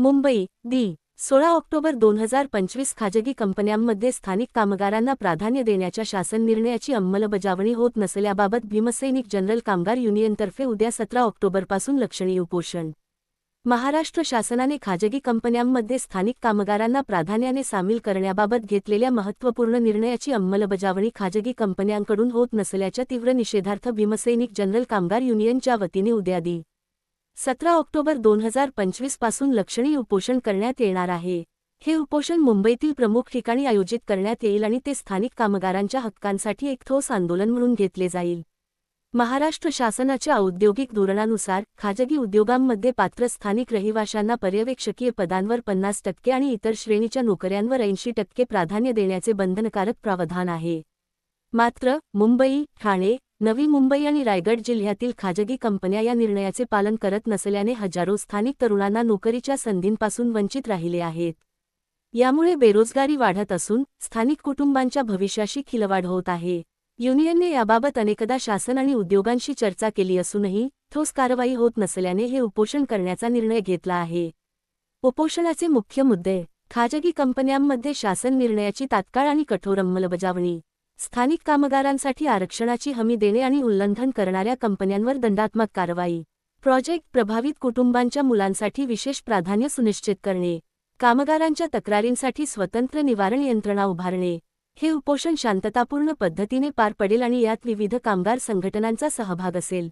मुंबई दी सोळा ऑक्टोबर दोन हजार पंचवीस खाजगी कंपन्यांमध्ये स्थानिक कामगारांना प्राधान्य देण्याच्या शासन निर्णयाची अंमलबजावणी होत नसल्याबाबत भीमसैनिक जनरल कामगार युनियनतर्फे उद्या सतरा ऑक्टोबरपासून लक्षणीय उपोषण. महाराष्ट्र शासनाने खाजगी कंपन्यांमध्ये स्थानिक कामगारांना प्राधान्याने सामील करण्याबाबत घेतलेल्या महत्त्वपूर्ण निर्णयाची अंमलबजावणी खाजगी कंपन्यांकडून होत नसल्याच्या तीव्र निषेधार्थ भीमसैनिक जनरल कामगार युनियनच्या वतीने उद्या दि. सतरा ऑक्टोबर दोन हजार पंचवीसपासून लक्षणीय उपोषण करण्यात येणार आहे. हे उपोषण मुंबईतील प्रमुख ठिकाणी आयोजित करण्यात येईल आणि ते स्थानिक कामगारांच्या हक्कांसाठी एक ठोस आंदोलन म्हणून घेतले जाईल. महाराष्ट्र शासनाच्या औद्योगिक धोरणानुसार खाजगी उद्योगांमध्ये पात्र स्थानिक रहिवाशांना पर्यवेक्षकीय पदांवर पन्नास टक्के आणि इतर श्रेणीच्या नोकऱ्यांवर ऐंशी टक्के प्राधान्य देण्याचे बंधनकारक प्रावधान आहे. मात्र मुंबई ठाणे नवी मुंबई आणि रायगड जिल्ह्यातील खाजगी कंपन्या या निर्णयाचे पालन करत नसल्याने हजारो स्थानिक तरुणांना नोकरीच्या संधींपासून वंचित राहिले आहेत. यामुळे बेरोजगारी वाढत असून स्थानिक कुटुंबांच्या भविष्याशी खिलवाड होत आहे. युनियनने याबाबत अनेकदा शासन आणि उद्योगांशी चर्चा केली असूनही ठोस कारवाई होत नसल्याने हे उपोषण करण्याचा निर्णय घेतला आहे. उपोषणाचे मुख्य मुद्दे खाजगी कंपन्यांमध्ये शासन निर्णयाची तात्काळ आणि कठोर अंमलबजावणी. स्थानिक कामगारांसाठी आरक्षणाची हमी देणे आणि उल्लंघन करणाऱ्या कंपन्यांवर दंडात्मक कारवाई. प्रोजेक्ट प्रभावित कुटुंबांच्या मुलांसाठी विशेष प्राधान्य सुनिश्चित करणे. कामगारांच्या तक्रारींसाठी स्वतंत्र निवारण यंत्रणा उभारणे. हे उपोषण शांततापूर्ण पद्धतीने पार पडेल आणि यात विविध कामगार संघटनांचा सहभाग असेल.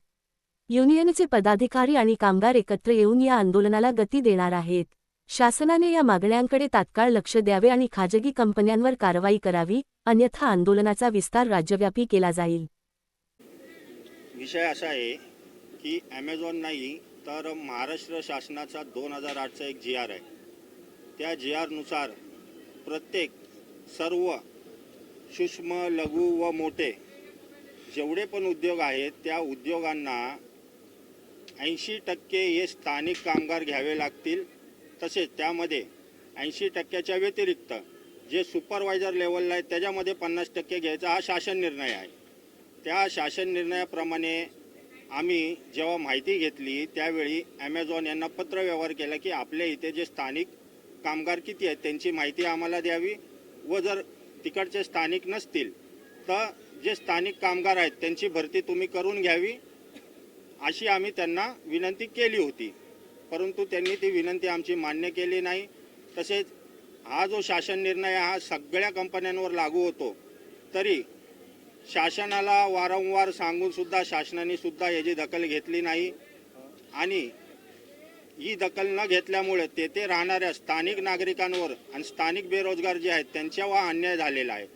युनियनचे पदाधिकारी आणि कामगार एकत्र येऊन या आंदोलनाला गती देणार आहेत. शासनाने या मागण्यांकडे तात्काळ लक्ष द्यावे आणि खाजगी कंपन्यांवर कारवाई करावी अन्यथा आंदोलनाचा विस्तार राज्यव्यापी केला जाईल. विषय असा आहे की ॲमेझॉन नाही तर महाराष्ट्र शासनाचा दोन हजार आठचा एक जी आर आहे. त्या जी आरनुसार प्रत्येक सर्व सूक्ष्म लघु व मोठे जेवढे पण उद्योग आहेत त्या उद्योगांना ऐंशी टक्के हे स्थानिक कामगार घ्यावे लागतील. तसेच त्यामध्ये ऐंशी टक्क्याच्या व्यतिरिक्त जे सुपरवायझर लेवलला आहे त्याच्यामध्ये पन्नास टक्के घ्यायचा हा शासन निर्णय आहे. त्या शासन निर्णयाप्रमाणे आम्ही जेव्हा माहिती घेतली त्यावेळी ॲमेझॉन यांना पत्रव्यवहार केला की आपल्या इथे जे स्थानिक कामगार किती आहेत त्यांची माहिती आम्हाला द्यावी व जर तिकडचे स्थानिक नसतील तर जे स्थानिक कामगार आहेत त्यांची भरती तुम्ही करून घ्यावी अशी आम्ही त्यांना विनंती केली होती. परंतु त्यांनी ती विनंती आमची मान्य केली नाही. तसेच हा जो शासन निर्णय हा सगळ्या कंपन्यांवर लागू होतो. तरी शासनाला वारंवार सांगूनसुद्धा शासनानेसुद्धा शासनाने सुद्धा याची दखल घेतली नाही. आणि ही दखल न घेतल्यामुळे तेथे राहणाऱ्या स्थानिक नागरिकांवर आणि स्थानिक बेरोजगार जे आहेत त्यांच्यावर अन्याय झालेला आहे.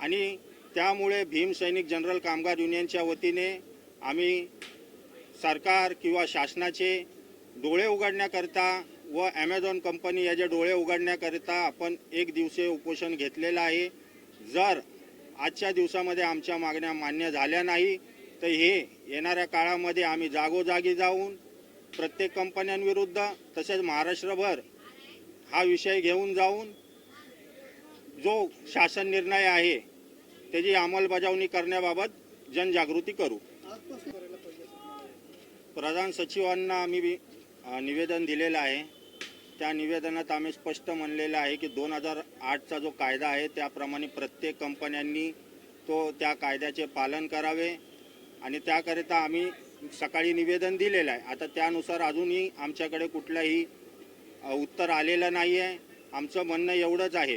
आणि त्यामुळे भीम सैनिक जनरल कामगार युनियनच्या वतीने आम्ही सरकार किंवा शासनाचे डोळे उघडण्याकरिता व ॲमेझॉन कंपनी याचे डोळे उघडण्याकरिता आपण एक दिवसीय उपोषण घेतलेलं आहे. जर आजच्या दिवसामध्ये आमच्या मागण्या मान्य झाल्या नाही तर हे येणाऱ्या काळामध्ये आम्ही जागोजागी जाऊन प्रत्येक कंपन्यांविरुद्ध तसेच महाराष्ट्रभर हा विषय घेऊन जाऊन जो शासन निर्णय आहे त्याची अंमलबजावणी करण्याबाबत जनजागृती करू. प्रधान सचिवांना आम्ही निवेदन दिलेलं आहे. त्या निवेदनात आम्ही स्पष्ट म्हणलेलं आहे की दोन हजार आठचा जो कायदा आहे त्याप्रमाणे प्रत्येक कंपन्यांनी तो त्या कायद्याचे पालन करावे आणि त्याकरिता आम्ही सकाळी निवेदन दिलेलं आहे. आता त्यानुसार अजूनही आमच्याकडे कुठलंही उत्तर आलेलं नाही आहे आमचं म्हणणं एवढंच आहे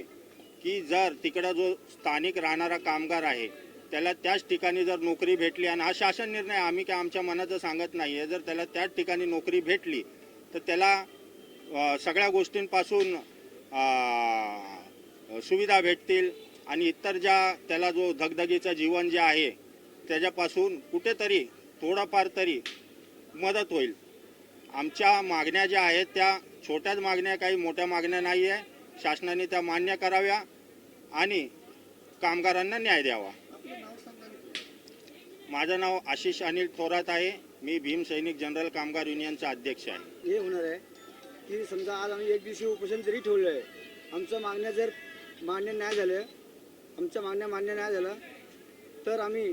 की जर तिकडं जो स्थानिक राहणारा कामगार आहे त्याला त्याच ठिकाणी जर नोकरी भेटली आणि हा शासन निर्णय आम्ही काय आमच्या मनाचं सांगत नाही आहे. जर त्याला त्याच ठिकाणी नोकरी भेटली तर त्याला सगळ्या गोष्टींपासून सुविधा भेटतील आणि इतर ज्या त्याला जो धगधगीचं जीवन जे आहे त्याच्यापासून कुठेतरी थोडंफार तरी मदत होईल. आमच्या मागण्या ज्या आहेत त्या छोट्याच मागण्या काही मोठ्या मागण्या नाही आहे शासनाने त्या मान्य कराव्या आणि कामगारांना न्याय द्यावा. माझं नाव आशिष अनिल थोरात आहे. मी भीम सैनिक जनरल कामगार युनियनचा अध्यक्ष आहे. हे होणार आहे की समजा आज आम्ही एक दिवशी उपोषण जरी ठेवलं आहे आमचं मागण्या जर मान्य नाही झालं आमच्या मागण्या मान्य नाही झालं तर आम्ही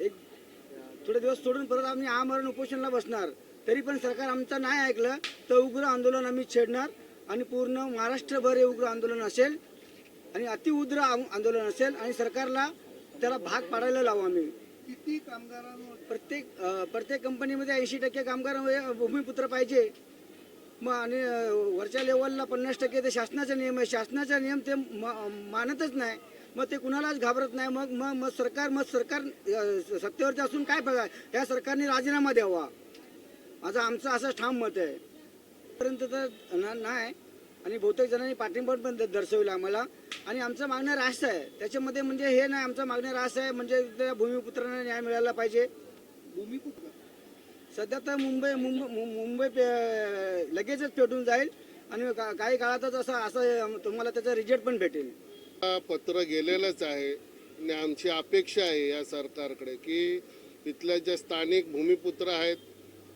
एक थोडे दिवस सोडून परत आम्ही आमरण उपोषणला बसणार. तरी पण सरकार आमचं नाही ऐकलं तर उग्र आंदोलन आम्ही छेडणार आणि पूर्ण महाराष्ट्रभर हे उग्र आंदोलन असेल आणि अतिउग्र आंदोलन असेल आणि सरकारला त्याला भाग पाडायला लावू आम्ही. किती कामगारांवर? प्रत्येक अ, प्रत्येक कंपनीमध्ये ऐंशी टक्के कामगार हे भूमिपुत्र पाहिजे. मग आणि अ, वरच्या लेवलला पन्नास टक्के ते शासनाचा नियम आहे. शासनाचा नियम ते म- मानतच नाही. मग ते कुणालाच घाबरत नाही. मग मग मग सरकार मग सरकार अ, सत्तेवरती असून काय बघा या सरकारने राजीनामा द्यावा. माझं आमचं असं ठाम मत आहे. पर्यंत तर ना- नाही. आणि बहुतेक जणांनी पाठिंबा पण दर्शवला आम्हाला. आणि आमचं मागणं रास्त आहे. त्याच्यामध्ये म्हणजे हे नाही आमचं मागणं रास्त आहे. म्हणजे त्या भूमिपुत्रांना न्याय मिळाला पाहिजे. भूमिपुत्र? सध्या तर मुंबई मुंबई मुंबई पे- लगेचच पेटून जाईल. आणि काही काळातच असं असं तुम्हाला त्याचा रिजल्ट पण भेटेल. पत्र गेलेलंच आहे. आणि आमची अपेक्षा आहे या सरकारकडे की इथल्या ज्या स्थानिक भूमिपुत्र आहेत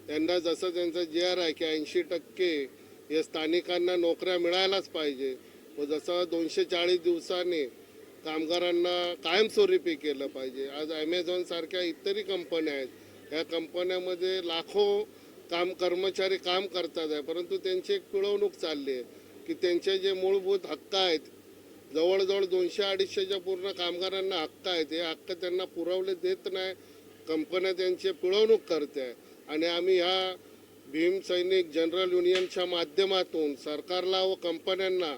त्यांना जसं त्यांचं जे आर आहे की ऐंशी टक्के या स्थानिकांना नोकऱ्या मिळायलाच पाहिजे. व जसं दोनशे चाळीस दिवसांनी कामगारांना कायमस्वरूपी केलं पाहिजे. आज ॲमेझॉनसारख्या इतरही कंपन्या आहेत. या कंपन्यामध्ये लाखो काम कर्मचारी काम करतात आहे. परंतु त्यांची एक पिळवणूक चालली आहे की त्यांचे जे मूलभूत हक्क आहेत जवळजवळ दोनशे अडीचशेच्या पूर्ण कामगारांना हक्क आहेत. हे हक्क त्यांना पुरवले देत नाही. कंपन्या त्यांची पिळवणूक करते आहे. आणि आम्ही ह्या भीम सैनिक जनरल युनियनच्या माध्यमातून सरकारला व कंपन्यांना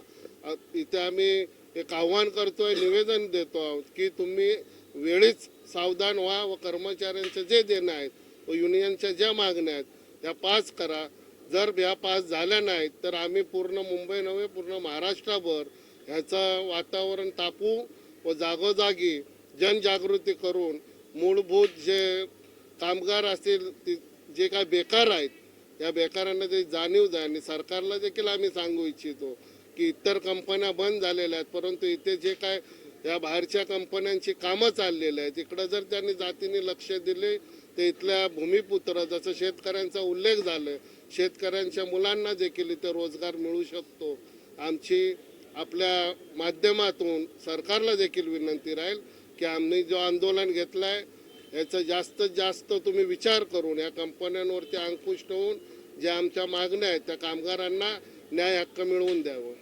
इथे आम्ही एक आव्हान करतोय निवेदन देतो आहोत की तुम्ही वेळीच सावधान व्हा व कर्मचाऱ्यांचे जे देणं आहेत व युनियनच्या ज्या मागण्या आहेत त्या पास करा. जर ह्या पास झाल्या नाहीत तर आम्ही पूर्ण मुंबई नव्हे पूर्ण महाराष्ट्रभर ह्याचं वातावरण तापू व जागोजागी जनजागृती करून मूलभूत जे कामगार असतील ती जे काय बेकार आहेत या बेकारांना ते जाणीव जाय आणि सरकारला देखील आम्ही सांगू इच्छितो की इतर कंपन्या बंद झालेल्या आहेत परंतु इथे जे काय या बाहेरच्या कंपन्यांची कामं चाललेली आहेत इकडं जर त्यांनी जातीने लक्ष दिले तर इथल्या भूमिपुत्र जसं शेतकऱ्यांचा उल्लेख झाला शेतकऱ्यांच्या मुलांना देखील इथे रोजगार मिळू शकतो. आमची आपल्या माध्यमातून सरकारला देखील विनंती राहील की आम्ही जो आंदोलन घेतलं आहे याचा जास्तीत जास्त तुम्ही विचार करून या कंपन्यांवरती अंकुश ठेवून ज्या आमच्या मागण्या आहेत त्या कामगारांना न्याय हक्क मिळवून द्यावं.